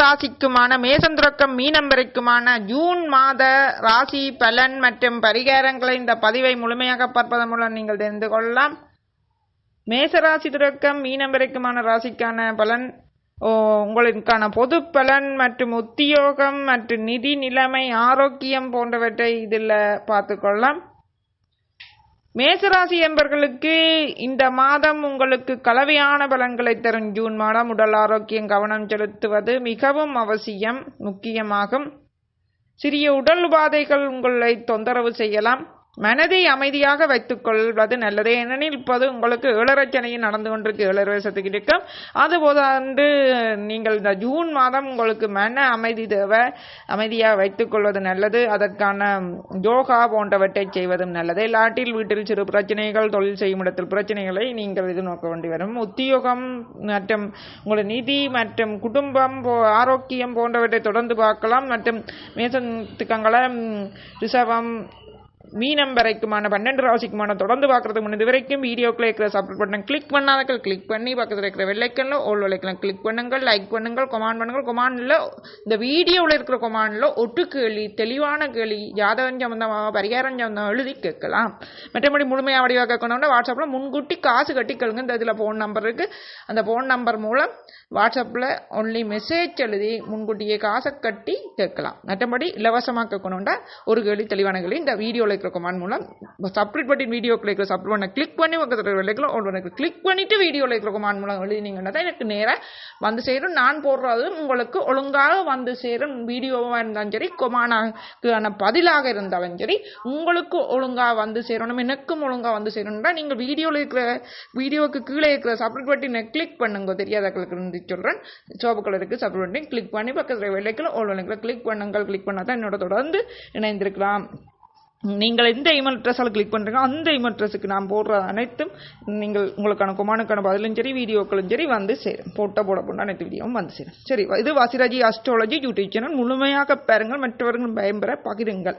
ராசிக்குமான மேசம் துறக்கம் மீனம் வரைக்குமான ஜூன் மாத ராசி பலன் மற்றும் பரிகாரங்களை இந்த பதிவை முழுமையாக பார்ப்பதன் மூலம் நீங்கள் தெரிந்து கொள்ளலாம். மேசராசி துறக்கம் மீனம் வரைக்குமான ராசிக்கான பலன் ஓ, உங்களுக்கான பொது பலன் மற்றும் உத்தியோகம் மற்றும் நிதி நிலைமை ஆரோக்கியம் போன்றவற்றை இதில் பார்த்துக்கொள்ளலாம் மேசராசி என்பர்களுக்கு இந்த மாதம் உங்களுக்கு கலவையான பலன்களை தரும் ஜூன் மாதம் உடல் ஆரோக்கியம் கவனம் செலுத்துவது மிகவும் அவசியம் முக்கியமாகும். சிறிய உடல் உபாதைகள் உங்களை தொந்தரவு செய்யலாம். மனதை அமைதியாக வைத்துக் கொள்வது நல்லது. ஏனெனில் இப்போது உங்களுக்கு ஏழரச்சனையும் நடந்து கொண்டிருக்கு. ஏழரை வருஷத்துக்கு இருக்கும் அதுபோதாண்டு நீங்கள் இந்த ஜூன் மாதம் உங்களுக்கு மன அமைதி தேவை அமைதியாக வைத்துக் கொள்வது நல்லது. அதற்கான யோகா போன்றவற்றை செய்வதும் நல்லது. இல்லாட்டில் வீட்டில் சிறு பிரச்சனைகள் தொழில் செய்யும் இடத்தில் பிரச்சனைகளை நீங்கள் இது நோக்க வேண்டி வரும். உத்தியோகம் மற்றும் உங்கள் நிதி மற்றும் குடும்பம் போ- ஆரோக்கியம் போன்றவற்றை தொடர்ந்து பார்க்கலாம். மற்றும் மேசத்துக்கங்களை ரிசவம் மீனம் வரைக்குமான பன்னெண்டு ராசிக்குமான தொடர்ந்து பார்க்கறதுக்கு முன்னாடி இது வரைக்கும் வீடியோக்குள்ள இருக்கிற சப்ஸ்கிரைப் பட்டன் கிளிக் பண்ணாதக்கள் கிளிக் பண்ணி பக்கத்தில் இருக்கிற வெள்ளைக்கல்ல ஓல் வெள்ளைக்கலாம் கிளிக் பண்ணுங்கள் லைக் பண்ணுங்கள் கொமாண்ட் பண்ணுங்கள். கொமாண்டில் இந்த வீடியோவில் இருக்கிற கொமாண்டில் ஒட்டு கேள்வி தெளிவான கேள்வி ஜாதகம் சம்பந்தமாக பரிகாரம் சம்பந்தமாக எழுதி கேட்கலாம். மற்றபடி முழுமையாக வடிவாக கேட்கணும்னா வாட்ஸ்அப்பில் முன்கூட்டி காசு கட்டி இந்த இதில் ஃபோன் நம்பர் இருக்குது அந்த ஃபோன் நம்பர் மூலம் வாட்ஸ்அப்பில் ஒன்லி மெசேஜ் எழுதி முன்கூட்டியே காசை கட்டி கேட்கலாம். மற்றபடி இலவசமாக கேட்கணும்னா ஒரு கேள்வி தெளிவான கேள்வி இந்த வீடியோவில் இருக்கிற கமாண்ட் மூலம் சப்ரேட் பட்டின் வீடியோக்குள்ள இருக்கிற சப்ரேட் பண்ண கிளிக் பண்ணி பக்கத்தில் வெள்ளைக்கலாம் ஒரு பண்ண கிளிக் பண்ணிட்டு வீடியோவில் இருக்கிற கமாண்ட் மூலம் எழுதினீங்கன்னா தான் எனக்கு நேராக வந்து சேரும் நான் போடுறது உங்களுக்கு ஒழுங்காக வந்து சேரும் வீடியோவாக இருந்தாலும் சரி கொமானாக்கான பதிலாக இருந்தாலும் சரி உங்களுக்கு ஒழுங்காக வந்து சேரணும் எனக்கும் ஒழுங்காக வந்து சேரணும்னா நீங்கள் வீடியோவில் இருக்கிற வீடியோவுக்கு கீழே இருக்கிற சப்ரேட் பட்டினை கிளிக் பண்ணுங்க தெரியாதவர்களுக்கு இருந்து சொல்கிறேன் சோப்பு கலருக்கு சப்ரேட் பட்டினை கிளிக் பண்ணி பக்கத்தில் வெள்ளைக்கில் ஓல் கிளிக் பண்ணுங்கள் கிளிக் பண்ணால் தான் என்னோட தொடர்ந்து இணைந்திருக்கலாம் நீங்கள் எந்த இமெயில் அட்ரஸால் கிளிக் பண்ணுறீங்க அந்த இமெயில் அட்ரஸுக்கு நான் போடுற அனைத்தும் நீங்கள் உங்களுக்கான கொமானுக்கான பதிலும் சரி வீடியோக்களும் சரி வந்து சேரும். போட்டோ போட போட அனைத்து வீடியோவும் வந்து சேரும். சரி இது வாசிராஜி அஸ்ட்ராலஜி யூடியூப் சேனல் முழுமையாக பாருங்கள் மற்றவர்களும் பயன்பெற பகிருங்கள்.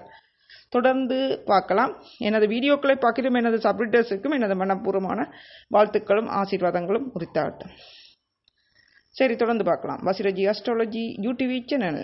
தொடர்ந்து பார்க்கலாம். எனது வீடியோக்களை பகிரும் எனது சப்ரிட்டர்ஸுக்கும் எனது மனப்பூர்வமான வாழ்த்துக்களும் ஆசீர்வாதங்களும் உரித்தாட்டும். சரி தொடர்ந்து பார்க்கலாம். வசிரஜி அஸ்ட்ராலஜி யூடிவி சேனல்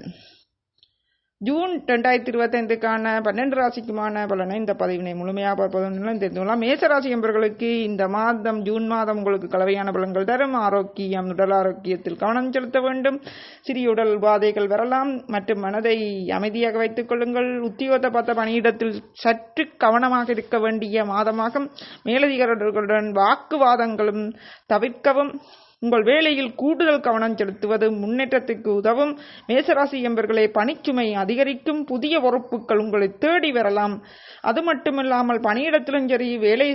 ஜூன் ரெண்டாயிரத்தி இருபத்தைந்துக்கான பன்னெண்டு ராசிக்குமான பலனை இந்த பதிவினை முழுமையாக பார்ப்பதன் தெரிந்து கொள்ளலாம். மேச ராசி என்பவர்களுக்கு இந்த மாதம் ஜூன் மாதம் உங்களுக்கு கலவையான பலன்கள் தரும். ஆரோக்கியம் உடல் ஆரோக்கியத்தில் கவனம் செலுத்த வேண்டும். சிறிய உடல் உபாதைகள் வரலாம். மற்றும் மனதை அமைதியாக வைத்துக் கொள்ளுங்கள். உத்தியோகத்தை பார்த்த பணியிடத்தில் சற்று கவனமாக இருக்க வேண்டிய மாதமாகும். மேலதிகாரிகளுடன் வாக்குவாதங்களும் தவிர்க்கவும். உங்கள் வேலையில் கூடுதல் கவனம் செலுத்துவது முன்னேற்றத்துக்கு உதவும். மேசராசி என்பர்களே பணிச்சுமை அதிகரிக்கும் புதிய பொறுப்புகள் உங்களை தேடி வரலாம். அது மட்டுமில்லாமல் பணியிடத்திலும் சரி வேலை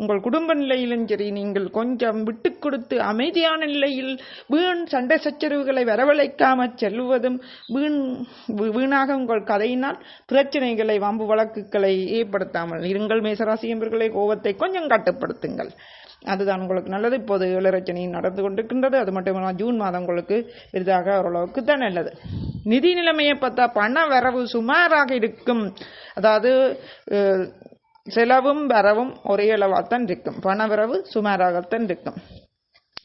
உங்கள் குடும்ப நிலையிலும் சரி நீங்கள் கொஞ்சம் விட்டு கொடுத்து அமைதியான நிலையில் வீண் சண்டை சச்சரவுகளை வரவழைக்காமல் செல்வதும் வீண் வீணாக உங்கள் கதையினால் பிரச்சனைகளை வம்பு வழக்குகளை ஏற்படுத்தாமல் இருங்கள். மேசராசி என்பர்களே கோபத்தை கொஞ்சம் கட்டுப்படுத்துங்கள். அதுதான் உங்களுக்கு நல்லது. இப்போது இளரச்சனை நடந்து கொண்டிருக்கின்றது. அது மட்டும் ஜூன் மாதம் உங்களுக்கு பெரிதாக ஓரளவுக்கு தான் நல்லது. நிதி நிலைமையை பார்த்தா பண வரவு சுமாராக இருக்கும். அதாவது செலவும் வரவும் ஒரே அளவாகத்தான் இருக்கும். பண வரவு சுமாராகத்தான் இருக்கும்.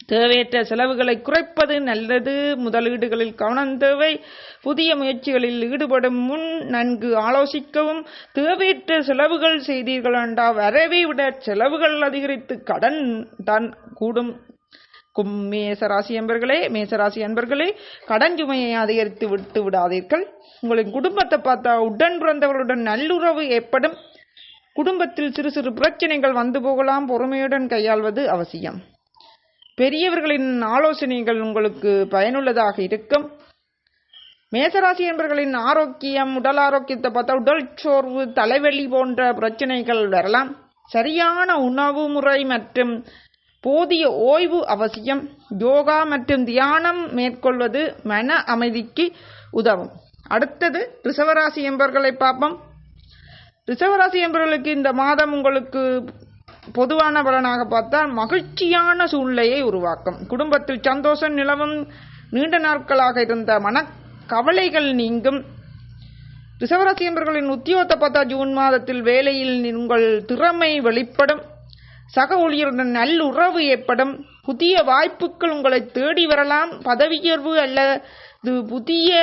தேவையற்ற செலவுகளை குறைப்பது நல்லது. முதலீடுகளில் கவனம் தேவை. புதிய முயற்சிகளில் ஈடுபடும் முன் நன்கு ஆலோசிக்கவும். தேவையற்ற செலவுகள் செய்தீர்கள் என்றால் வரவை விட செலவுகள் அதிகரித்து கடன் தான் கூடும். கும் மேசராசி என்பர்களே மேசராசி அன்பர்களே கடன் சுமையை அதிகரித்து விட்டு விடாதீர்கள். உங்களின் குடும்பத்தை பார்த்தா உடன் பிறந்தவர்களுடன் நல்லுறவு ஏற்படும். குடும்பத்தில் சிறு சிறு பிரச்சனைகள் வந்து போகலாம். பொறுமையுடன் கையாள்வது அவசியம். பெரியவர்களின் ஆலோசனைகள் உங்களுக்கு பயனுள்ளதாக இருக்கும். மேசராசி என்பர்களின் ஆரோக்கியம் உடல் ஆரோக்கியத்தை பார்த்தா உடல் சோர்வு தலைவலி போன்ற பிரச்சனைகள் வரலாம். சரியான உணவு முறை மற்றும் போதிய ஓய்வு அவசியம். யோகா மற்றும் தியானம் மேற்கொள்வது மன அமைதிக்கு உதவும். அடுத்தது ரிசவராசி என்பர்களை பார்ப்போம். ரிசவராசி என்பவர்களுக்கு இந்த மாதம் உங்களுக்கு பொதுவான பலனாக பார்த்தால் மகிழ்ச்சியான சூழ்நிலையை உருவாக்கும். குடும்பத்தில் சந்தோஷம் நிலவும் நீண்ட நாட்களாக இருந்த மன கவலைகள் நீங்கும். ரிசவராசி என்பர்களின் உத்தியோகத்தை பார்த்தா ஜூன் மாதத்தில் வேலையில் உங்கள் திறமை வெளிப்படும். சக ஊழியருடன் நல்லுறவு ஏற்படும். புதிய வாய்ப்புகள் உங்களை தேடி வரலாம். பதவி உயர்வு புதிய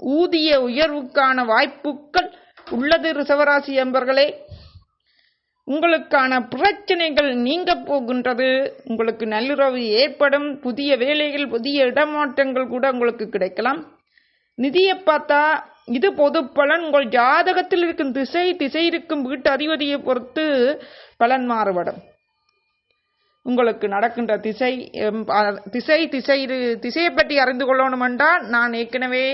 ஊதிய உயர்வுக்கான வாய்ப்புகள் உள்ளது ரிசவராசி என்பர்களே உங்களுக்கான பிரச்சனைகள் நீங்க போகின்றது. உங்களுக்கு நல்லுறவு ஏற்படும். புதிய வேலைகள் புதிய இடமாற்றங்கள் கூட உங்களுக்கு கிடைக்கலாம். நிதியை பார்த்தா இது பொது பலன். உங்கள் ஜாதகத்தில் இருக்கும் திசை திசை இருக்கும் வீட்டு அதிபதியை பொறுத்து பலன் மாறுபடும். உங்களுக்கு நடக்கின்ற திசை திசை திசை திசையை பற்றி அறிந்து கொள்ளணும் என்றால் நான் ஏற்கனவே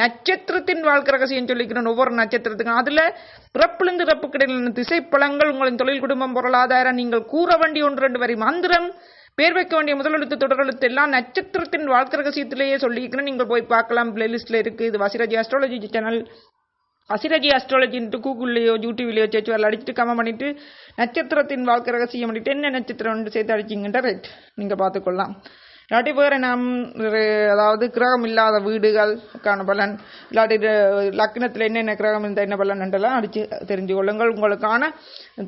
நட்சத்திரத்தின் வாழ்க்கை ரகசியம் சொல்லிக்கிறேன் ஒவ்வொரு நட்சத்திரத்துக்கும். அதில் பிறப்பிலிருந்து இறப்புக்கிடையிலான திசை பழங்கள் உங்களின் தொழில் குடும்பம் பொருளாதாரம் நீங்கள் கூற வேண்டிய ஒன்று ரெண்டு வரி மந்திரம் பேர் வைக்க வேண்டிய முதலெழுத்து தொடரெழுத்து எல்லாம் நட்சத்திரத்தின் வாழ்க்கை ரகசியத்திலேயே சொல்லியிருக்கிறேன். நீங்கள் போய் பார்க்கலாம் பிளேலிஸ்டில் இருக்குது இது வசிராஜி அஸ்ட்ராலஜி சேனல் அசிரஜி அஸ்ட்ராலஜின்ட்டு கூகுள்லேயோ யூடியூப்லேயோ சேர்த்து வரல. அடிச்சுட்டு கமெண்ட் பண்ணிட்டு நட்சத்திரத்தின் வாழ்க்கை ரகசியம் பண்ணிட்டு என்ன நட்சத்திரம் சேர்த்து அடிச்சிங்கன்ற ரைட் நீங்கள் பார்த்துக்கொள்ளலாம். இல்லாட்டி வேறு நாம் ஒரு அதாவது கிரகம் இல்லாத வீடுகளுக்கான பலன். இல்லாட்டி லக்னத்தில் என்னென்ன கிரகம் இருந்தால் என்ன பலன் என்றெல்லாம் அடித்து தெரிஞ்சு கொள்ளுங்கள். உங்களுக்கான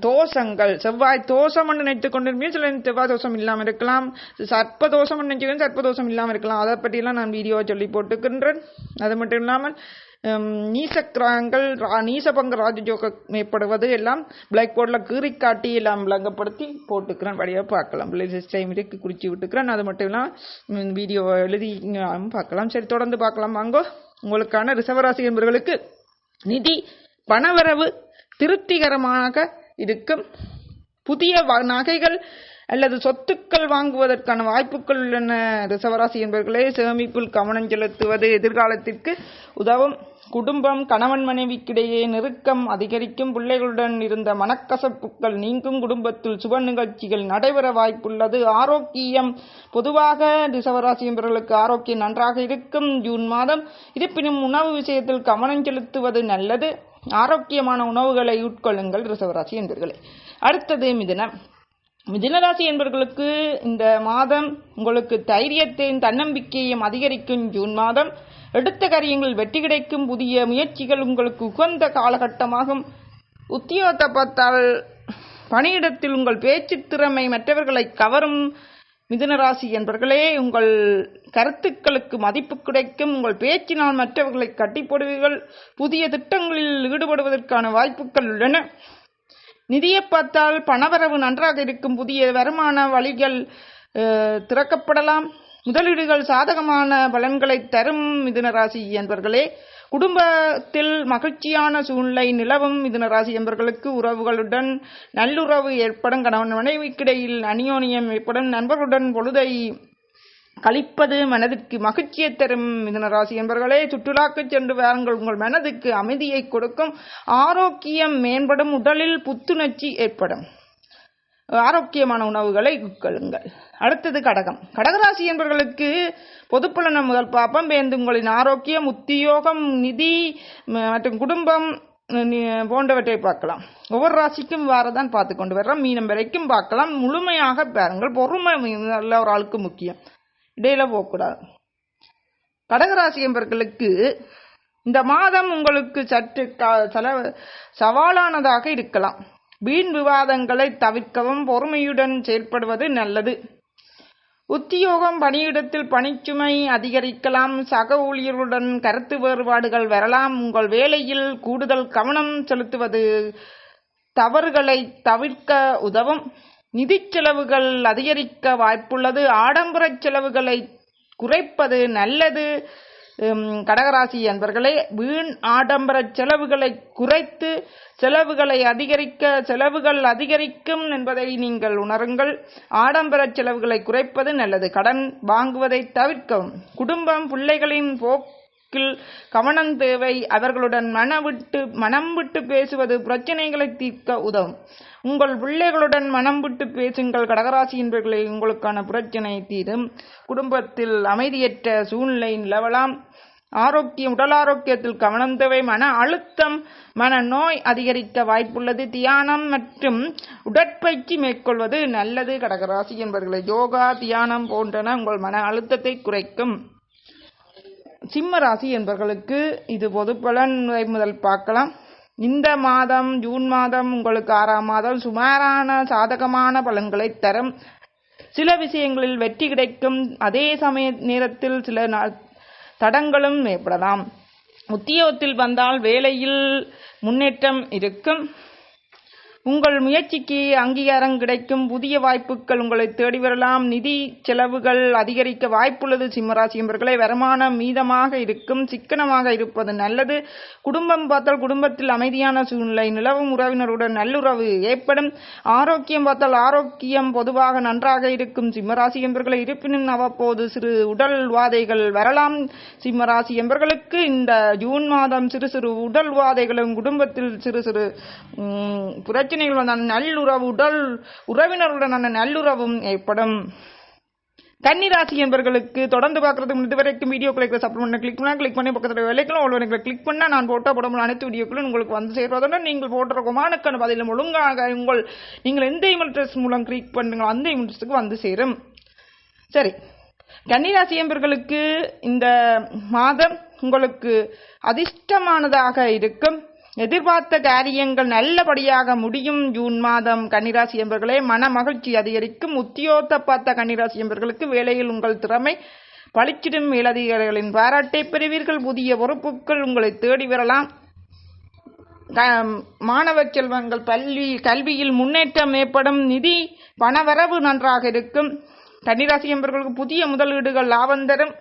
தோஷங்கள் செவ்வாய் தோஷம் நினைத்து கொண்டிருப்பீங்க சில செவ்வாய் தோஷம் இல்லாமல் இருக்கலாம். சர்ப்ப தோஷம் நினைச்சுக்கணும் சர்ப்ப தோஷம் இல்லாமல் இருக்கலாம். அதை பற்றியெல்லாம் நான் வீடியோவை சொல்லி போட்டுக்கின்றேன். அது மட்டும் இல்லாமல் நீசக்கிரகங்கள் ரா- நீசபங்க ராஜஜோகம் ஏற்படுவது எல்லாம் பிளாக் போர்டில் கீறி காட்டி எல்லாம் விளங்கப்படுத்தி போட்டுக்கிறேன். வழியாக பார்க்கலாம். லேட்டஸ்ட் டைம் இருக்கு குறித்து விட்டுக்கிறேன். அது மட்டும் இல்லாமல் வீடியோ எழுதி பார்க்கலாம். சரி தொடர்ந்து பார்க்கலாம். வாங்கோ. உங்களுக்கான ரிசவராசி என்பவர்களுக்கு நிதி பணவரவு திருப்திகரமாக இருக்கும். புதிய வ- நகைகள் அல்லது சொத்துக்கள் வாங்குவதற்கான வாய்ப்புகள் உள்ளன. ரிசவராசி என்பவர்களே சேமிப்பில் கவனம் செலுத்துவது எதிர்காலத்திற்கு உதவும். குடும்பம் கணவன் மனைவிக்கிடையே நெருக்கம் அதிகரிக்கும். பிள்ளைகளுடன் இருந்த மனக்கசப்புகள் நீங்கும். குடும்பத்தில் சுப நிகழ்ச்சிகள் நடைபெற வாய்ப்புள்ளது. ஆரோக்கியம் பொதுவாக ரிசவராசி என்பவர்களுக்கு ஆரோக்கியம் நன்றாக இருக்கும். ஜூன் மாதம் இருப்பினும் உணவு விஷயத்தில் கவனம் செலுத்துவது நல்லது. ஆரோக்கியமான உணவுகளை உட்கொள்ளுங்கள் ரிசவராசி என்பவர்களே அடுத்தது மிதுனம். மிதுனராசி என்பவர்களுக்கு இந்த மாதம் உங்களுக்கு தைரியத்தையும் தன்னம்பிக்கையும் அதிகரிக்கும் ஜூன் மாதம். எடுத்த காரியங்கள் வெற்றி கிடைக்கும். புதிய முயற்சிகள் உங்களுக்கு உகந்த காலகட்டமாகும். உத்தியோகத்தை பணியிடத்தில் உங்கள் பேச்சு திறமை மற்றவர்களை கவரும் மிதுனராசி என்பவர்களே உங்கள் கருத்துக்களுக்கு மதிப்பு கிடைக்கும். உங்கள் பேச்சினால் மற்றவர்களை கட்டிப்போடுவீர்கள் புதிய திட்டங்களில் ஈடுபடுவதற்கான வாய்ப்புகள் உள்ளன. நிதியை பார்த்தால் பணவரவு நன்றாக இருக்கும் புதிய வருமான வழிகள் திறக்கப்படலாம். முதலீடுகள் சாதகமான பலன்களை தரும் மிதுனராசி என்பர்களே. என்பவர்களே குடும்பத்தில் மகிழ்ச்சியான சூழ்நிலை நிலவும் மிதுனராசி என்பர்களுக்கு என்பவர்களுக்கு உறவுகளுடன் நல்லுறவு ஏற்படும். கணவன் மனைவிக்கிடையில் அநியோனியம் ஏற்படும். நண்பர்களுடன் பொழுதை கழிப்பது மனதிற்கு மகிழ்ச்சியை தரும். மிதுன ராசி என்பவர்களே சுற்றுலாக்கு சென்று வாருங்கள். உங்கள் மனதுக்கு அமைதியை கொடுக்கும். ஆரோக்கியம் மேம்படும். உடலில் புத்துணர்ச்சி ஏற்படும். ஆரோக்கியமான உணவுகளை உட்கொள்ளுங்கள். அடுத்தது கடகம். கடகராசி என்பவர்களுக்கு பொதுப்பலன முதல் பாப்பம். பேந்து உங்களின் ஆரோக்கியம் உத்தியோகம் நிதி மற்றும் குடும்பம் போன்றவற்றை பார்க்கலாம். ஒவ்வொரு ராசிக்கும் வாரதான் பார்த்து கொண்டு வர்றோம். மீனம் வரைக்கும் பார்க்கலாம். முழுமையாக பாருங்கள். பொறுமை நல்ல ஒரு ஆளுக்கு முக்கியம். இடையில போகக்கூடாது. கடகராசி என்பவர்களுக்கு இந்த மாதம் உங்களுக்கு சற்று சவாலானதாக இருக்கலாம். வீண் விவாதங்களை தவிர்க்கவும் பொறுமையுடன் செயல்படுவது நல்லது. உத்தியோகம் பணியிடத்தில் பணிச்சுமை அதிகரிக்கலாம். சக ஊழியருடன் கருத்து வேறுபாடுகள் வரலாம். உங்கள் வேலையில் கூடுதல் கவனம் செலுத்துவது தவறுகளை தவிர்க்க உதவும். நிதி செலவுகள் அதிகரிக்க வாய்ப்புள்ளது. ஆடம்பர செலவுகளை குறைப்பது நல்லது. கடகராசி என்பர்களே வீண் ஆடம்பர செலவுகளை குறைத்து செலவுகளை அதிகரிக்க செலவுகள் அதிகரிக்கும் என்பதை நீங்கள் உணருங்கள். ஆடம்பர செலவுகளை குறைப்பது நல்லது. கடன் வாங்குவதை தவிர்க்கவும். குடும்பம் பிள்ளைகளின் போக்கில் கவனம் தேவை. அவர்களுடன் மன விட்டு மனம் விட்டு பேசுவது பிரச்சனைகளை தீர்க்க உதவும். உங்கள் பிள்ளைகளுடன் மனம் விட்டு பேசுங்கள். கடகராசி என்பவர்களை உங்களுக்கான பிரச்சனை தீரும். குடும்பத்தில் அமைதியற்ற சூழ்நிலை நிலவலாம். ஆரோக்கியம் உடல் ஆரோக்கியத்தில் கவனம் தேவை. மன அழுத்தம் மன நோய் அதிகரிக்க வாய்ப்புள்ளது. தியானம் மற்றும் உடற்பயிற்சி மேற்கொள்வது நல்லது. கடகராசி என்பவர்களை யோகா தியானம் போன்றன உங்கள் மன அழுத்தத்தை குறைக்கும். சிம்ம ராசி என்பவர்களுக்கு இது பொது பலன் முதல் பார்க்கலாம். இந்த மாதம் ஜூன் மாதம் உங்களுக்கு ஆறாம் மாதம் சுமாரான சாதகமான பலன்களை தரும். சில விஷயங்களில் வெற்றி கிடைக்கும். அதே சமய நேரத்தில் சில தடங்களும் ஏற்படலாம். உத்தியோகத்தில் வந்தால் வேலையில் முன்னேற்றம் இருக்கும். உங்கள் முயற்சிக்கு அங்கீகாரம் கிடைக்கும் புதிய வாய்ப்புகள் உங்களை தேடி வரலாம். நிதி செலவுகள் அதிகரிக்க வாய்ப்புள்ளது. சிம்மராசி என்பவர்களை வருமானம் மீதமாக இருக்கும் சிக்கனமாக இருப்பது நல்லது. குடும்பம் பார்த்தால் குடும்பத்தில் அமைதியான சூழ்நிலை நிலவும் உறவினருடன் நல்லுறவு ஏற்படும். ஆரோக்கியம் பார்த்தால் ஆரோக்கியம் பொதுவாக நன்றாக இருக்கும். சிம்மராசி என்பர்களை இருப்பினும் அவ்வப்போது சிறு உடல் வாதைகள் வரலாம். சிம்மராசி என்பர்களுக்கு இந்த ஜூன் மாதம் சிறு சிறு உடல் வாதைகளும் குடும்பத்தில் சிறு சிறு புரட்சி பிரச்சனைகள் வந்தால் நல்லுறவு உடல் உறவினருடனான நல்லுறவும் ஏற்படும். கன்னிராசி என்பர்களுக்கு தொடர்ந்து பார்க்கறதுக்கு இதுவரைக்கும் வீடியோ கிளிக் சப்போர்ட் பண்ண கிளிக் பண்ணால் கிளிக் பண்ணி பக்கத்தில் வேலைக்கெல்லாம் உள்ள கிளிக் பண்ணால் நான் போட்ட முடியும் அனைத்து வீடியோக்களும் உங்களுக்கு வந்து சேர்வதுடன் நீங்கள் போட்ட குமானுக்கான பதிலும் ஒழுங்காக உங்கள் நீங்கள் எந்த இமெயில் அட்ரஸ் மூலம் கிளிக் பண்ணுங்களோ அந்த இமெயில் அட்ரஸுக்கு வந்து சேரும். சரி. கன்னிராசி என்பர்களுக்கு இந்த மாதம் உங்களுக்கு அதிர்ஷ்டமானதாக இருக்கும். எதிர்பார்த்த காரியங்கள் நல்லபடியாக முடியும் ஜூன் மாதம் கன்னிராசி என்பர்களே. மன மகிழ்ச்சி அதிகரிக்கும். உத்தியோகத்தை பார்த்த கன்னிராசி என்பர்களுக்கு வேலையில் உங்கள் திறமை பளிச்சிடும். மேலதிகாரிகளின் பாராட்டை பெறுவீர்கள். புதிய பொறுப்புகள் உங்களை தேடி வரலாம். மாணவ செல்வங்கள் பள்ளி கல்வியில் முன்னேற்றம் ஏற்படும். நிதி பணவரவு நன்றாக இருக்கும். கன்னிராசி என்பவர்களுக்கு புதிய முதலீடுகள் லாபம் தரும்.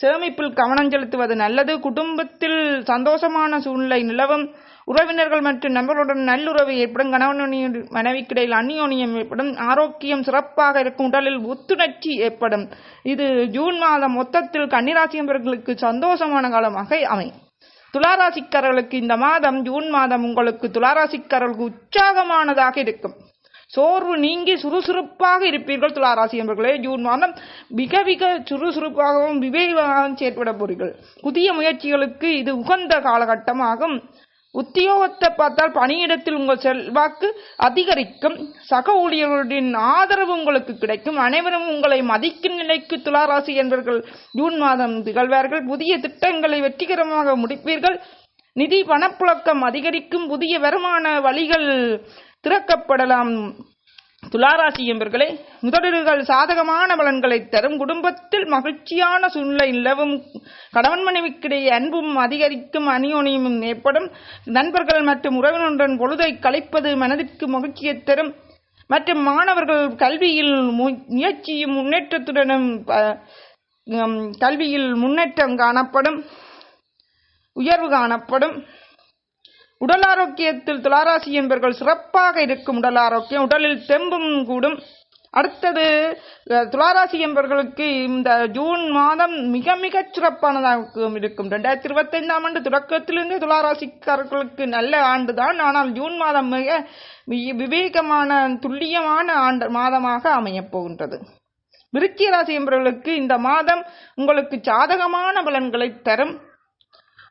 சேமிப்பில் கவனம் செலுத்துவது நல்லது. குடும்பத்தில் சந்தோஷமான சூழ்நிலை நிலவும். உறவினர்கள் மற்றும் நண்பர்களுடன் நல்லுறவு ஏற்படும் கணவனுடைய மனைவிக்கிடையில் அந்யோன்யம் ஏற்படும் ஆரோக்கியம் சிறப்பாக இருக்கும் உடலில் புத்துணர்ச்சி ஏற்படும். இது ஜூன் மாதம் மொத்தத்தில் கன்னிராசி என்பவர்களுக்கு சந்தோஷமான காலமாக அமையும். துளாராசிக்காரர்களுக்கு இந்த மாதம் ஜூன் மாதம் உங்களுக்கு துளாராசிக்காரர்களுக்கு உற்சாகமானதாக இருக்கும். சோர்வு நீங்கி சுறுசுறுப்பாக இருப்பீர்கள் துளாராசி என்பர்களே ஜூன் மாதம் மிக மிக சுறுசுறுப்பாகவும் விவேகமாகவும் செயற்பட போறீர்கள் புதிய முயற்சிகளுக்கு இது உகந்த காலகட்டமாகும். உத்தியோகத்தை பார்த்தால் பணியிடத்தில் உங்கள் செல்வாக்கு அதிகரிக்கும். சக ஊழியர்களுடன் ஆதரவு உங்களுக்கு கிடைக்கும். அனைவரும் உங்களை மதிக்கும் நிலைக்கு துளாராசி என்பவர்கள் ஜூன் மாதம் திகழ்வார்கள். புதிய திட்டங்களை வெற்றிகரமாக முடிப்பீர்கள். நிதி பணப்புழக்கம் அதிகரிக்கும். புதிய வருமான வழிகள் திறக்கப்படலாம். துளாராசி என்பர்களே முதலீடுகள் சாதகமான பலன்களை தரும் குடும்பத்தில் மகிழ்ச்சியான சூழ்நிலை நிலவும். கணவன் மனைவிக்கிடையே அன்பும் அதிகரிக்கும் அணியோனியும் ஏற்படும். நண்பர்கள் மற்றும் உறவினருடன் பொழுதை கழிப்பது மனதிற்கு மகிழ்ச்சியை தரும். மற்றும் மாணவர்கள் கல்வியில் மு- முயற்சியும் முன்னேற்றத்துடனும் கல்வியில் முன்னேற்றம் காணப்படும். உயர்வு காணப்படும். உடல் ஆரோக்கியத்தில் துளாராசி என்பவர்கள் சிறப்பாக இருக்கும் உடல் ஆரோக்கியம். உடலில் தெம்பும் கூடும். அடுத்தது துளாராசி என்பவர்களுக்கு இந்த ஜூன் மாதம் மிக மிகச் சிறப்பானதாக இருக்கும். ரெண்டாயிரத்தி இருபத்தைந்தாம் ஆண்டு தொடக்கத்திலிருந்தே துளாராசிக்காரர்களுக்கு நல்ல ஆண்டுதான். ஆனால் ஜூன் மாதம் மிக வி- விவேகமான துல்லியமான ஆண்டு மாதமாக அமையப் போகின்றது. விருச்சிக ராசி என்பவர்களுக்கு இந்த மாதம் உங்களுக்கு சாதகமான பலன்களை தரும்.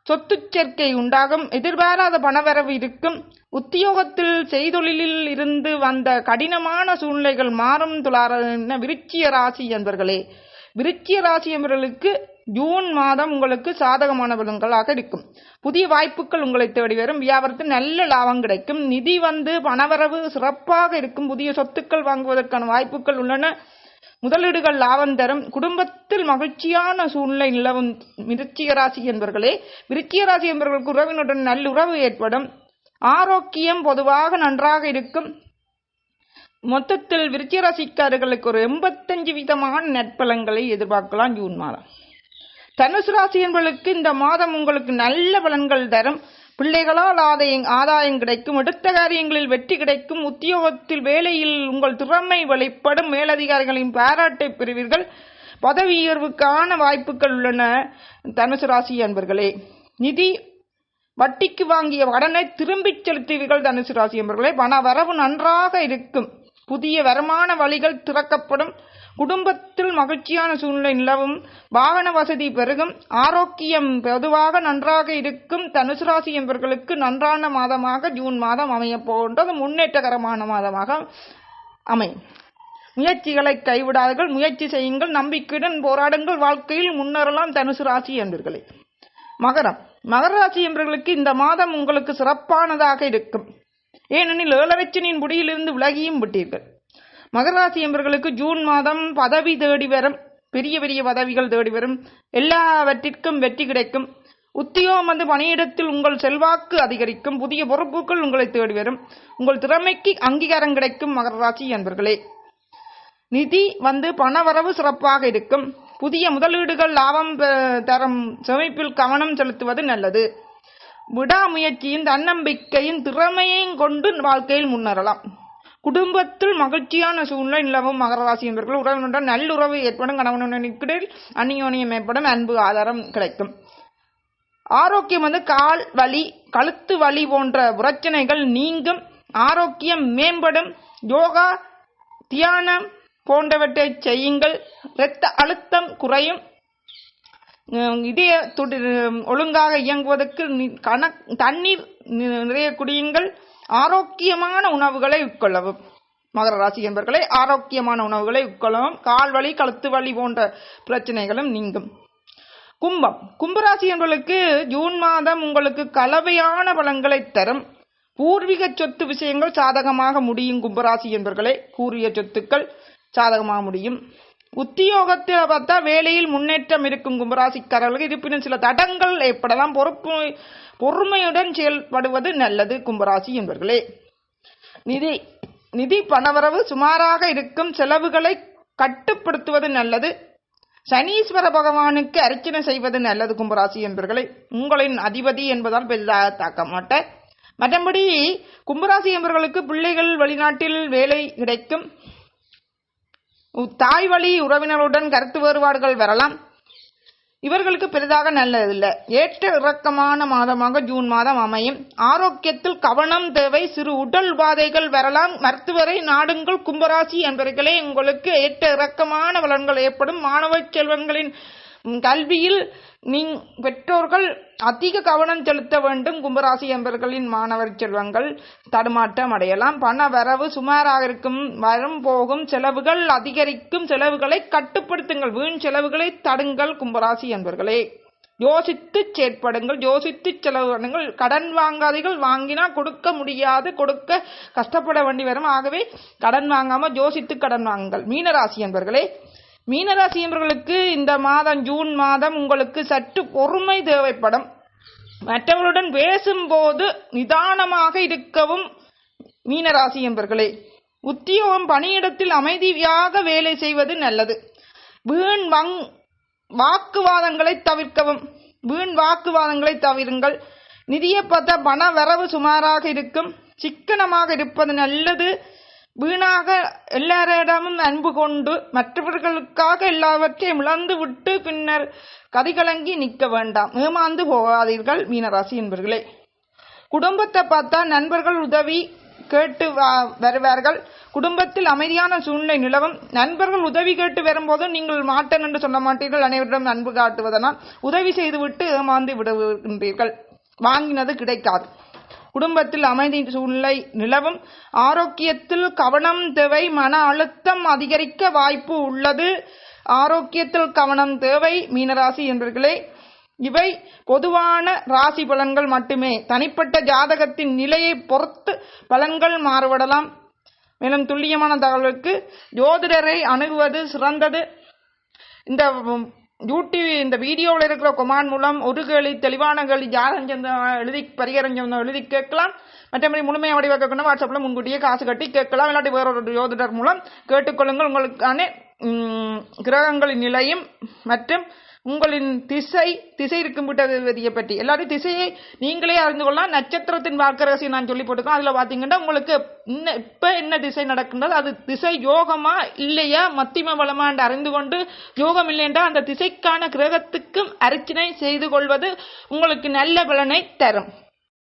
சொத்து சேர்க்கை உண்டாகும். எதிர்பாராத பணவரவு இருக்கும். உத்தியோகத்தில் செய்தொழிலில் இருந்து வந்த கடினமான சூழ்நிலைகள் மாறும் துளார விருச்சிய ராசி என்பர்களே. விருச்சிய ராசி என்பவர்களுக்கு ஜூன் மாதம் உங்களுக்கு சாதகமான பலன்களாக இருக்கும். புதிய வாய்ப்புகள் உங்களை தேடி வரும். வியாபாரத்தில் நல்ல லாபம் கிடைக்கும். நிதி வந்து பணவரவு சிறப்பாக இருக்கும். புதிய சொத்துக்கள் வாங்குவதற்கான வாய்ப்புகள் உள்ளன. முதலீடுகள் லாபம் தரும். குடும்பத்தில் மகிழ்ச்சியான சூழ்நிலை நிலவும் விருச்சிக ராசி என்பவர்களே விருச்சிக ராசி என்பவர்களுக்கு உறவினுடன் நல்லுறவு ஏற்படும். ஆரோக்கியம் பொதுவாக நன்றாக இருக்கும். மொத்தத்தில் விருச்சிக ராசிக்காரர்களுக்கு ஒரு எண்பத்தஞ்சு விதமான நற்பலன்களை எதிர்பார்க்கலாம் ஜூன் மாதம். தனுசு ராசி என்பவர்களுக்கு இந்த மாதம் உங்களுக்கு நல்ல பலன்கள் தரும். பிள்ளைகளால் ஆதாயம் ஆதாயம் கிடைக்கும் எடுத்த காரியங்களில் வெற்றி கிடைக்கும் உத்தியோகத்தில் வேலையில் உங்கள் திறமை வெளிப்படும் மேலதிகாரிகளின் பாராட்டை பெறுவீர்கள். பதவி உயர்வுக்கான வாய்ப்புகள் உள்ளன. தனுசு ராசி அன்பர்களே நிதி வட்டிக்கு வாங்கிய கடனை திரும்பிச் செலுத்துவீர்கள் தனுசு ராசி அன்பர்களே. பண வரவு நன்றாக இருக்கும். புதிய வருமான வழிகள் திறக்கப்படும். குடும்பத்தில் மகிழ்ச்சியான சூழ்நிலை நிலவும் வாகன வசதி பெருகும் ஆரோக்கியம் பொதுவாக நன்றாக இருக்கும் தனுசு ராசி என்பவர்களுக்கு நன்றான மாதமாக ஜூன் மாதம் அமையப் போகின்றது முன்னேற்றகரமான மாதமாக அமையும். முயற்சிகளை கைவிடாதீர்கள் முயற்சி செய்யுங்கள் நம்பிக்கையுடன் போராடுங்கள் வாழ்க்கையில் முன்னேறலாம் தனுசு ராசி என்பர்களே மகரம். மகர ராசி என்பவர்களுக்கு இந்த மாதம் உங்களுக்கு சிறப்பானதாக இருக்கும். ஏனெனில் ஏழரச்சனின் முடியிலிருந்து விலகியும் விட்டீர்கள். மகர ராசி என்பவர்களுக்கு ஜூன் மாதம் பதவி தேடி வரும். பெரிய பெரிய பதவிகள் தேடி வரும். எல்லாவற்றிற்கும் வெற்றி கிடைக்கும். உத்தியோகம் வந்து பணியிடத்தில் உங்கள் செல்வாக்கு அதிகரிக்கும். புதிய பொறுப்புகள் உங்களை தேடி வரும். உங்கள் திறமைக்கு அங்கீகாரம் கிடைக்கும் மகர ராசி என்பர்களே. நிதி வந்து பணவரவு சிறப்பாக இருக்கும். புதிய முதலீடுகள் லாபம் பெ- தரும். சேமிப்பில் கவனம் செலுத்துவது நல்லது. விடாமுயற்சியும் தன்னம்பிக்கையும் திறமையையும் கொண்டு வாழ்க்கையில் முன்னேறலாம். குடும்பத்தில் மகிழ்ச்சியான சூழ்நிலை நிலவும் மகர ராசி என்பவர்கள் உறவினுடன் நல்லுறவு ஏற்படும் கணவனுடன் அந்நியோனியம் ஏற்படும் அன்பு ஆதாரம் கிடைக்கும். ஆரோக்கியம் வந்து கால் வலி கழுத்து வலி போன்ற பிரச்சனைகள் நீங்கும். ஆரோக்கியம் மேம்படும். யோகா தியானம் போன்றவற்றை செய்யுங்கள். இரத்த அழுத்தம் குறையும். இதய துடி ஒழுங்காக இயங்குவதற்கு கண தண்ணீர் நிறைய குடியுங்கள். ஆரோக்கியமான உணவுகளை உட்கொள்ளவும். மகர ராசி என்பவர்களை ஆரோக்கியமான உணவுகளை உட்கொள்ளவும். கால் வலி கழுத்து வலி போன்ற பிரச்சனைகளும் நீங்கும். கும்பம். கும்பராசி என்பவர்களுக்கு ஜூன் மாதம் உங்களுக்கு கலவையான பலன்களை தரும். பூர்வீக சொத்து விஷயங்கள் சாதகமாக முடியும் கும்பராசி என்பவர்களே கூறிய சொத்துக்கள் சாதகமாக முடியும். உத்தியோகத்தில் பார்த்தா வேலையில் முன்னேற்றம் இருக்கும் கும்பராசிக்காரர்களுக்கு இருப்பினும் சில தடங்கள் ஏற்படலாம். பொறுப்பு பொறுமையுடன் செயல்படுவது நல்லது கும்பராசி என்பவர்களே நிதி நிதி பணவரவு சுமாராக இருக்கும் செலவுகளை கட்டுப்படுத்துவது நல்லது. சனீஸ்வர பகவானுக்கு அர்ச்சனை செய்வது நல்லது கும்பராசி என்பவர்களை உங்களின் அதிபதி என்பதால் பெரிதாக தாக்க மாட்டேன் மற்றபடி கும்பராசி என்பவர்களுக்கு பிள்ளைகள் வெளிநாட்டில் வேலை கிடைக்கும். தாய் வழி உறவினருடன் கருத்து வேறுபாடுகள் வரலாம். இவர்களுக்கு பெரிதாக நல்லதில்லை. ஏற்ற இறக்கமான மாதமாக ஜூன் மாதம் அமையும். ஆரோக்கியத்தில் கவனம் தேவை. சிறு உடல் உபாதைகள் வரலாம். மருத்துவரை நாடுங்கள். கும்பராசி என்பவர்களே உங்களுக்கு ஏற்ற இறக்கமான பலன்கள் ஏற்படும். மாணவ செல்வங்களின் கல்வியில் நீ பெற்றோர்கள் அதிக கவனம் செலுத்த வேண்டும். கும்பராசி என்பவர்களின் மாணவர் செல்வங்கள் தடுமாற்றம் அடையலாம். பண வரவு சுமாராக இருக்கும். வரும் போகும் செலவுகள் அதிகரிக்கும். செலவுகளை கட்டுப்படுத்துங்கள். வீண் செலவுகளை தடுங்கள். கும்பராசி என்பவர்களே யோசித்து செயற்படுங்கள். யோசித்து செலவு பண்ணுங்கள். கடன் வாங்காதீர்கள். வாங்கினா கொடுக்க முடியாது. கொடுக்க கஷ்டப்பட வேண்டி வரும். ஆகவே கடன் வாங்காம யோசித்து கடன் வாங்குங்கள். மீனராசி என்பவர்களே மீனராசி என்பவர்களுக்கு இந்த மாதம் ஜூன் மாதம் உங்களுக்கு சற்று பொறுமை தேவைப்படும். மற்றவர்களுடன் பேசும்போது நிதானமாக இருக்கவும் மீனராசி என்பர்களே உத்தியோகம் பணியிடத்தில் அமைதியாக வேலை செய்வது நல்லது. வீண் வங் வாக்குவாதங்களை தவிர்க்கவும். வீண் வாக்குவாதங்களை தவிருங்கள். நிதியை பார்த்தா பண வரவு சுமாராக இருக்கும். சிக்கனமாக இருப்பது நல்லது. வீணாக எல்லாரிடமும் அன்பு கொண்டு மற்றவர்களுக்காக எல்லாவற்றையும் இழந்து விட்டு பின்னர் கதிகலங்கி நிற்க வேண்டாம். ஏமாந்து போகாதீர்கள் மீனராசி என்பர்களே. குடும்பத்தை பார்த்தா நண்பர்கள் உதவி கேட்டு வா- வருவார்கள். குடும்பத்தில் அமைதியான சூழ்நிலை நிலவும். நண்பர்கள் உதவி கேட்டு வரும்போது நீங்கள் மாட்டேன் என்று சொல்ல மாட்டீர்கள். அனைவரிடம் அன்பு காட்டுவதனால் உதவி செய்துவிட்டு ஏமாந்து விடுகின்றீர்கள். வாங்கினது கிடைக்காது. குடும்பத்தில் அமைதி சூழ்நிலை நிலவும். ஆரோக்கியத்தில் கவனம் தேவை. மன அழுத்தம் அதிகரிக்க வாய்ப்பு உள்ளது. ஆரோக்கியத்தில் கவனம் தேவை. மீனராசி என்பர்களே இவை பொதுவான ராசி பலன்கள் மட்டுமே. தனிப்பட்ட ஜாதகத்தின் நிலையை பொறுத்து பலன்கள் மாறுபடலாம். மேலும் துல்லியமான தகவலுக்கு ஜோதிடரை அணுகுவது சிறந்தது. இந்த யூடியூப் இந்த வீடியோவில் இருக்கிற கொமான் மூலம் ஒரு கேள்வி தெளிவான கேள்வி ஜாதகம் சேர்ந்த எழுதி பரிகாரம் சேர்ந்த எழுதி கேட்கலாம். மற்றபடி முழுமையாக வடிவாக கேட்கணும் வாட்ஸ்அப்பில் முன்கூட்டியே காசு கட்டி கேட்கலாம். இல்லாட்டி வேறொரு ஜோதிடர் மூலம் கேட்டுக்கொள்ளுங்கள். உங்களுக்கான கிரகங்களின் நிலையும் மற்றும் உங்களின் திசை திசை இருக்கும் பற்றி. எல்லாரும் திசையை நீங்களே அறிந்து கொள்ளலாம். நட்சத்திரத்தின் வாக்கரசி நான் சொல்லி போட்டுக்கோம் அதில் பார்த்தீங்கன்னா உங்களுக்கு இன்ன இப்போ என்ன திசை நடக்கின்றது? அது திசை யோகமா இல்லையா? மத்திம பலமா என்று அறிந்து கொண்டு யோகம் இல்லை என்றால் அந்த திசைக்கான கிரகத்துக்கும் அர்ச்சனை செய்து கொள்வது உங்களுக்கு நல்ல பலனை தரும்.